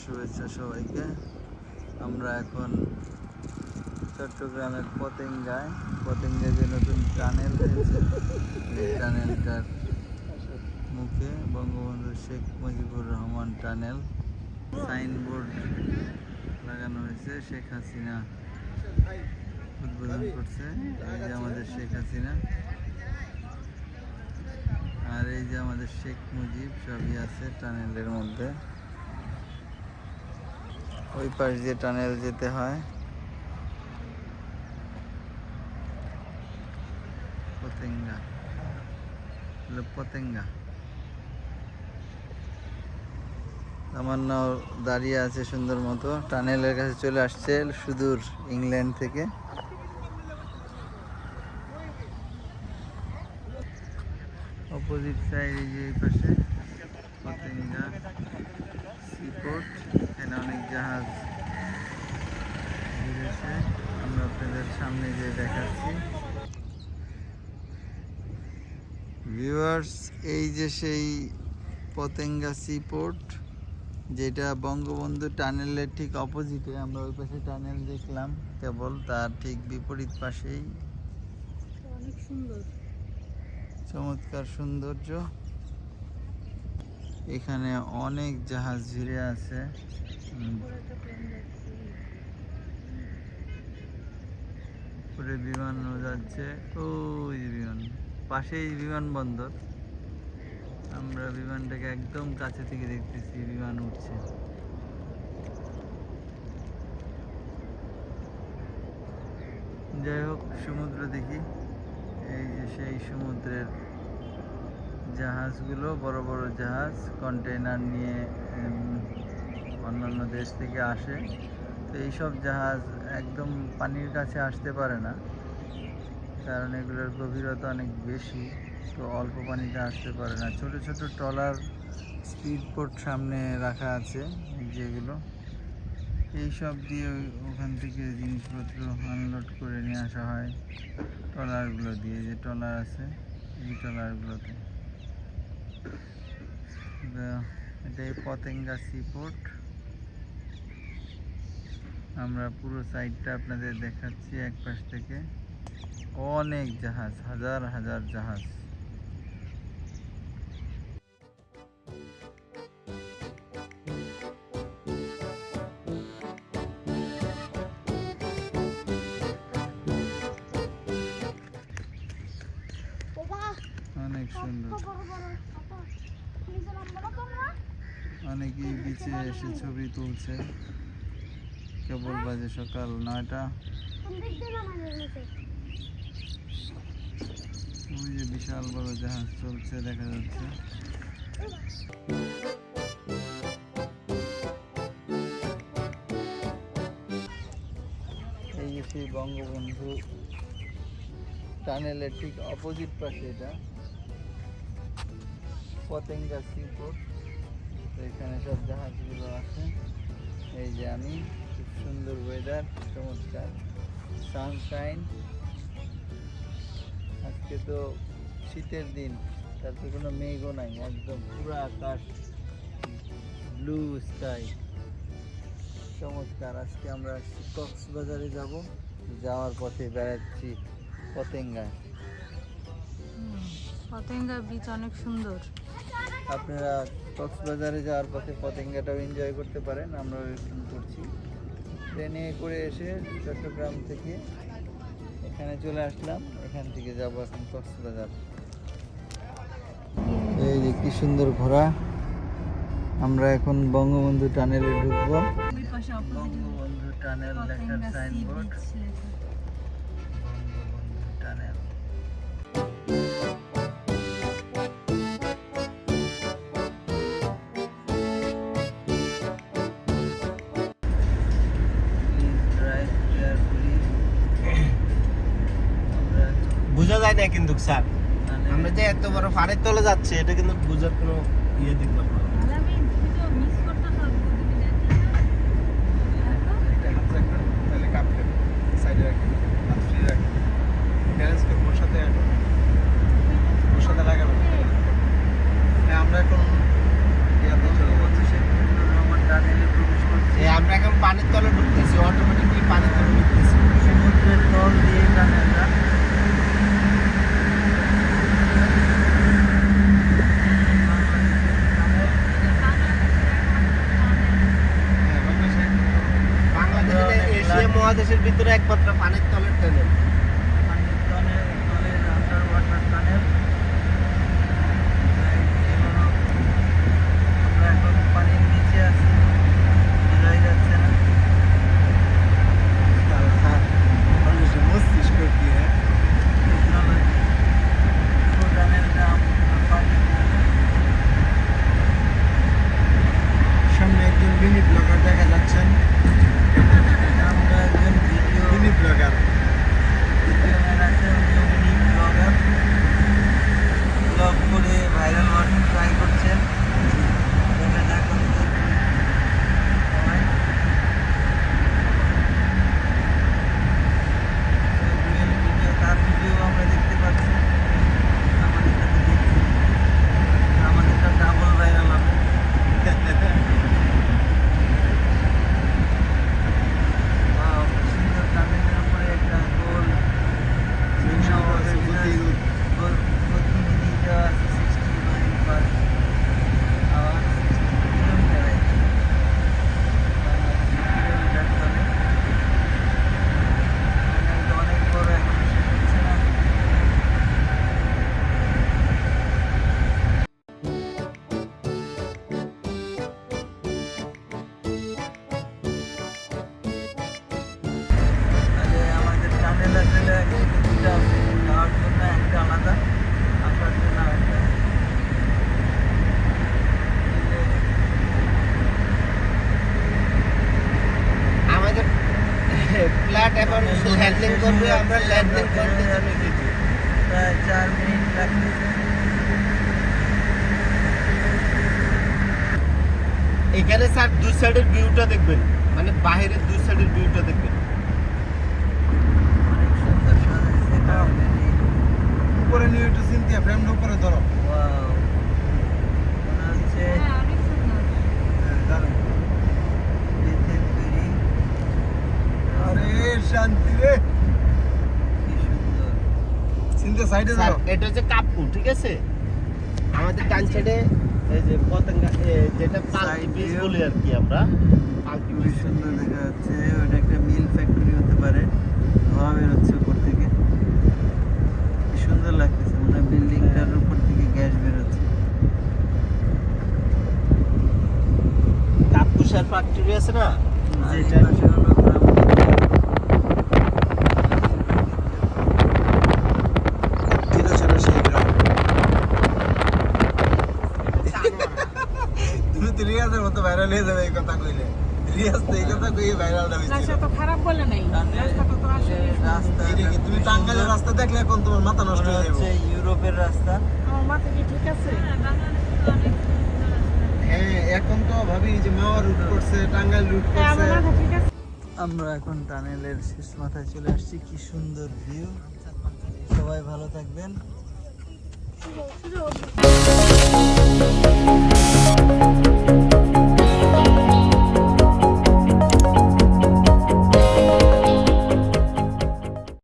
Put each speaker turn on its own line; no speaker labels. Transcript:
শুভেচ্ছা সবাইকে। আমরা এখন চট্টগ্রামের পতেঙ্গায়। পতেঙ্গায় যে নতুন টানেল হয়েছে, এই টানেলটার মুখে বঙ্গবন্ধু শেখ মুজিবুর রহমান টানেল সাইনবোর্ড লাগানো হয়েছে, শেখ হাসিনা উদ্বোধন করছে। এই যে আমাদের শেখ হাসিনা। আর এই যে আমাদের শেখ মুজিব সবই আছে টানেলের মধ্যে। ওই পাশ দিয়ে টানেল যেতে হয়। পতেঙ্গা। পতেঙ্গা। তামান্নাও দাঁড়িয়ে আছে সুন্দর মতো। টানেলের কাছে চলে আসছে সুদূর ইংল্যান্ড থেকে। অপোজিট সাইড এই যে এই পাশে। পতেঙ্গা সিপোর্ট এখানে অনেক জাহাজ ঘুরেছে। আমরা আপনাদের সামনে যে দেখাচ্ছি। ভিউয়ার্স এই যে সেই পতেঙ্গা সিপোর্ট যেটা বঙ্গবন্ধু টানেলের ঠিক অপোজিটে আমরা ওই পাশে টানেল দেখলাম কেবল তার ঠিক বিপরীত পাশেই।
অনেক সুন্দর।
চমৎকার সৌন্দর্য। এখানে অনেক জাহাজ ঘিরে আছে। উপরে বিমানও যাচ্ছে। ওই বিমান, পাশেই বিমানবন্দর আমরা বিমানটাকে একদম কাছে থেকে দেখতেছি, বিমান উঠছে। যাই হোক, সমুদ্র দেখি। এই যে সেই সমুদ্রের জাহাজগুলো, বড় বড় জাহাজ কন্টেইনার নিয়ে অন্যান্য দেশ থেকে আসে। তো এইসব জাহাজ একদম পানির কাছে আসতে পারে না, কারণ এগুলোর গভীরতা অনেক বেশি, তো অল্প পানিতে আসতে পারে না। ছোট ছোট ট্রলার স্পিড বোট সামনে রাখা আছে যেগুলো। এই সব দিয়ে ওখান থেকে জিনিসপত্র আনলোড করে নিয়ে আসা হয় ট্রলারগুলো দিয়ে, যে ট্রলার আছে, এই ট্রলারগুলোতে। এটাই পতেঙ্গা সিপোর্ট আমরা পুরো সাইডটা আপনাদের দেখাচ্ছি এক পাশ থেকে। অনেক জাহাজ, হাজার হাজার জাহাজ। অনেকেই এসে ছবি তুলছে। কেবল বাজে সকাল নয়টা?
নিচে
ওই যে বিশাল বড় জাহাজ চলছে, দেখা যাচ্ছে। এই যে বঙ্গবন্ধু টানেলের ঠিক অপোজিট পাশে এটা। পতেঙ্গা সিপোর্ট তো এখানে সব জাহাজগুলো আছে। এই যে আমি, খুব সুন্দর ওয়েদার চমৎকার। সানশাইন আজকে তো শীতের দিন তাতে কোনো মেঘও নাই, একদম পুরো আকাশ ব্লু স্কাই চমৎকার, আজকে আমরা কক্সবাজারে যাব, যাওয়ার পথে বেড়াচ্ছি পতেঙ্গায়।
পতেঙ্গা বীচ অনেক সুন্দর।
আপনারা কক্সবাজারে যাওয়ার পথে পতেঙ্গাটাও এনজয় করতে পারেন আমরা এরকম করছি। ট্রেনে করে এসে চট্টগ্রাম থেকে এখানে চলে আসলাম এখান থেকে যাব এখন কক্সবাজার। এই যে কি সুন্দর ঘোরা আমরা এখন বঙ্গবন্ধু টানেলে ঢুকবো। বঙ্গবন্ধু টানেল লেখার
সি
সাইনবোর্ড।
বোঝা দেয় কিন্তু স্যার। আমরা যে এত বড় ফাড়ের তলে যাচ্ছে এটা কিন্তু বুঝার কোনো ইয়ে দেখলাম না
আলামিন তুমি তো মিস করতে সব প্রতিদিন
এটা
হাত রাখবেন তাহলে কাঁপবে সাইডে রাখবেন হাত ফ্রি রাখবেন ব্যালেন্স করবেন ওর সাথে ওর সাথে লাগাবেন হ্যাঁ আমরা এখন ইয়াতে চলে যাচ্ছি
শেখ মুজিবুর রহমান টানেলে প্রবেশ
বাংলাদেশের ভিতরে একমাত্র পানির তলের টানেল
একসাথে আছে যাওয়ার জন্য একটা আলাদা আসার জন্য একটা
আমাদের ফ্ল্যাট এখন ল্যান্ডিং করবে আমরা ল্যান্ডিং করতে যাবে কিছু
প্রায় চার মিনিট লাগতেছে
এখানে স্যার দুই সাইডের ভিউটা দেখবেন মানে বাইরের দুই সাইডের ভিউটা দেখবেন
অনেক সুন্দর সাজাইছে টানেলের এই
উপরে নিয়ে একটু চিন্তা ফ্রেমটা উপরে ধরো।
হ্যাঁ
হ্যাঁ, শান্তি রে। চিন্তা সাইডে ধরো।
এটা হচ্ছে কাপু ঠিক আছে? আমাদের ডান সাইডে এই যে পতঙ্গা এ, যেটা পালকি
Side
বলি আর কি আমরা পালকি
সুন্দর দেখা যাচ্ছে। ওটা একটা মিল ফ্যাক্টরি হতে পারে। ধোঁয়া বেরোচ্ছে উপর থেকে কি সুন্দর লাগতেছে মনে হয় বিল্ডিংটার উপর থেকে গ্যাস বেরোচ্ছে।
কাপুসার ফ্যাক্টরি আছে না? যেটা
তুমি তো রিয়াজের মতো ভাইরাল হয়ে যাবে এই কথা কইলে।
রাস্তা তো খারাপ বলে নাই। রাস্তাটা তো আসলে
রাস্তা
তুমি টাঙ্গাইলের রাস্তা দেখলে এখন তোমার মাথা নষ্ট হয়ে যাবে।
ইউরোপের রাস্তা।
আমার মাথা কি ঠিক আছে?
হ্যাঁ এখন তো ভাবি যে মাওয়া রুট করছে টাঙ্গাইল রুট
হ্যাঁ
করছে।
আছে।
আমরা এখন টানেলের শেষ মাথায় চলে আসছি। কি সুন্দর ভিউ সবাই ভালো থাকবেন।